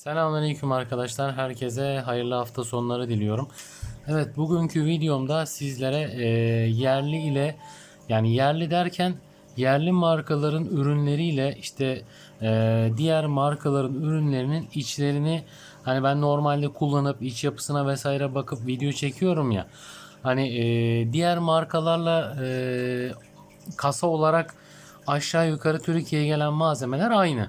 Selamünaleyküm arkadaşlar. Herkese hayırlı hafta sonları diliyorum. Evet bugünkü videomda sizlere e, yerli ile yani yerli derken yerli markaların ürünleriyle işte e, diğer markaların ürünlerinin içlerini hani ben normalde kullanıp iç yapısına vesaire bakıp video çekiyorum ya. Hani e, diğer markalarla e, kasa olarak aşağı yukarı Türkiye'ye gelen malzemeler aynı.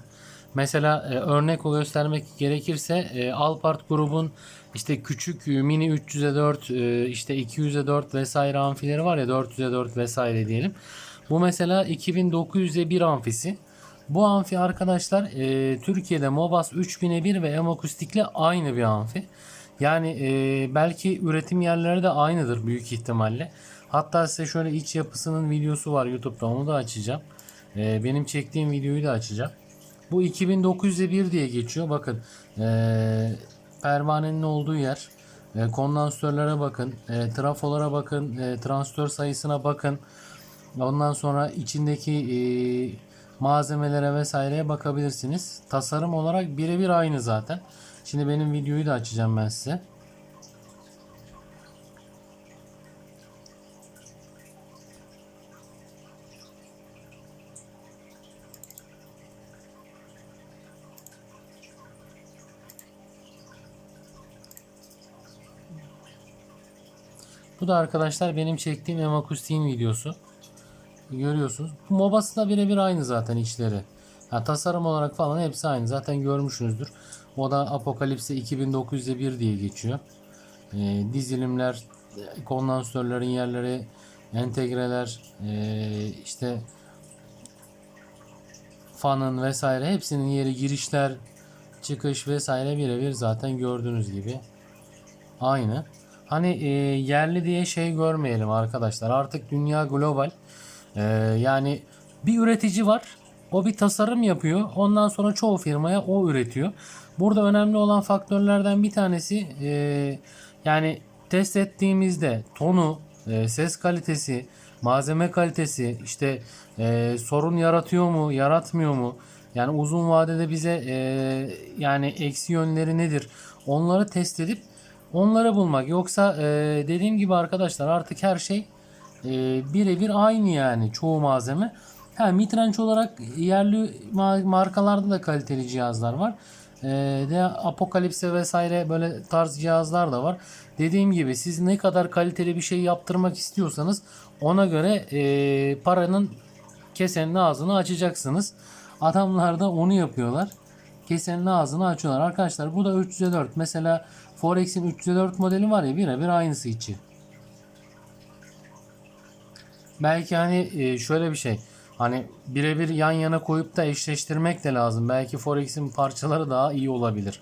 Mesela e, örnek göstermek gerekirse e, Alpart grubun işte küçük e, mini 300'e 4 e, işte 200'e 4 vesaire amfileri var ya 400'e 4 vesaire diyelim. Bu mesela 2900'e 1 amfisi. Bu amfi arkadaşlar e, Türkiye'de Mobas 3000'e 1 ve Emakustik'le aynı bir amfi. Yani e, belki üretim yerleri de aynıdır büyük ihtimalle. Hatta size şöyle iç yapısının videosu var YouTube'da onu da açacağım. E, benim çektiğim videoyu da açacağım. Bu 2901 diye geçiyor. Bakın e, pervanenin olduğu yer. E, kondansatörlere bakın. E, trafolara bakın. E, transistör sayısına bakın. Ondan sonra içindeki e, malzemelere vesaireye bakabilirsiniz. Tasarım olarak birebir aynı zaten. Şimdi benim videoyu da açacağım ben size. Bu da arkadaşlar benim çektiğim Emakustiğin videosu. Görüyorsunuz. Bu Mobası da birebir aynı zaten içleri. Ha, tasarım olarak falan hepsi aynı. Zaten görmüşsünüzdür. O da Apokalipse 2901 diye geçiyor. Ee, dizilimler, kondansatörlerin yerleri, entegreler, ee, işte fanın vesaire hepsinin yeri girişler, çıkış vesaire birebir zaten gördüğünüz gibi aynı. Hani e, yerli diye şey görmeyelim arkadaşlar. Artık dünya global. E, yani bir üretici var. O bir tasarım yapıyor. Ondan sonra çoğu firmaya o üretiyor. Burada önemli olan faktörlerden bir tanesi e, yani test ettiğimizde tonu, e, ses kalitesi, malzeme kalitesi, işte e, sorun yaratıyor mu, yaratmıyor mu? Yani uzun vadede bize e, yani eksi yönleri nedir? Onları test edip onları bulmak. Yoksa e, dediğim gibi arkadaşlar artık her şey e, birebir aynı yani çoğu malzeme. Ha mitrenç olarak yerli ma- markalarda da kaliteli cihazlar var. E, de Apokalipse vesaire böyle tarz cihazlar da var. Dediğim gibi siz ne kadar kaliteli bir şey yaptırmak istiyorsanız ona göre e, paranın kesenin ağzını açacaksınız. Adamlar da onu yapıyorlar. Kesenin ağzını açıyorlar. Arkadaşlar bu da 300'e 4. Mesela Forex'in 300'e 4 modeli var ya birebir aynısı içi. Belki hani e, şöyle bir şey. Hani birebir yan yana koyup da eşleştirmek de lazım. Belki Forex'in parçaları daha iyi olabilir.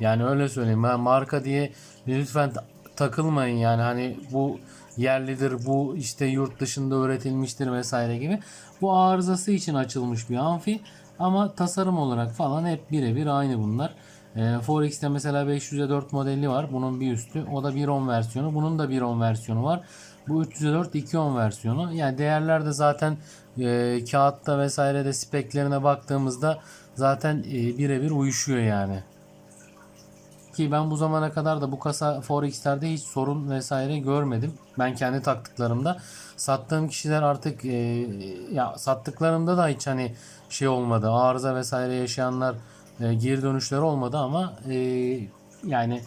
Yani öyle söyleyeyim. Ben marka diye lütfen ta- takılmayın yani hani bu yerlidir, bu işte yurt dışında üretilmiştir vesaire gibi. Bu arızası için açılmış bir amfi ama tasarım olarak falan hep birebir aynı bunlar. E, Forex'te mesela 500'e 4 modeli var. Bunun bir üstü. O da 1.10 versiyonu. Bunun da 1.10 versiyonu var. Bu 300'e 4 2.10 versiyonu. Yani değerler de zaten e, kağıtta vesairede speklerine baktığımızda zaten e, birebir uyuşuyor yani. Ki ben bu zamana kadar da bu kasa Forex'lerde hiç sorun vesaire görmedim. Ben kendi taktıklarımda. Sattığım kişiler artık e, ya sattıklarımda da hiç hani şey olmadı. Arıza vesaire yaşayanlar e, geri dönüşleri olmadı ama e, yani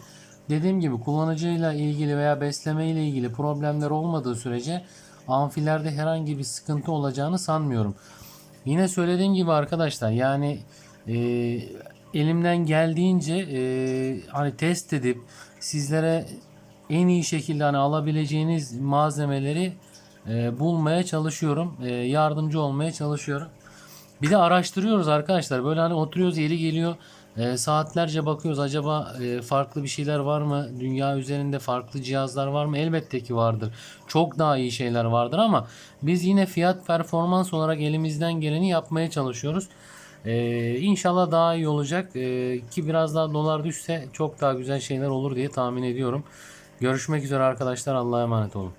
dediğim gibi kullanıcıyla ilgili veya besleme ile ilgili problemler olmadığı sürece amfilerde herhangi bir sıkıntı olacağını sanmıyorum. Yine söylediğim gibi arkadaşlar yani e, elimden geldiğince e, hani test edip sizlere en iyi şekilde hani alabileceğiniz malzemeleri e, bulmaya çalışıyorum. E, yardımcı olmaya çalışıyorum. Bir de araştırıyoruz arkadaşlar. Böyle hani oturuyoruz yeri geliyor. e, saatlerce bakıyoruz. Acaba e, farklı bir şeyler var mı? Dünya üzerinde farklı cihazlar var mı? Elbette ki vardır. Çok daha iyi şeyler vardır ama biz yine fiyat performans olarak elimizden geleni yapmaya çalışıyoruz. E, inşallah daha iyi olacak. E, ki biraz daha dolar düşse çok daha güzel şeyler olur diye tahmin ediyorum. Görüşmek üzere arkadaşlar. Allah'a emanet olun.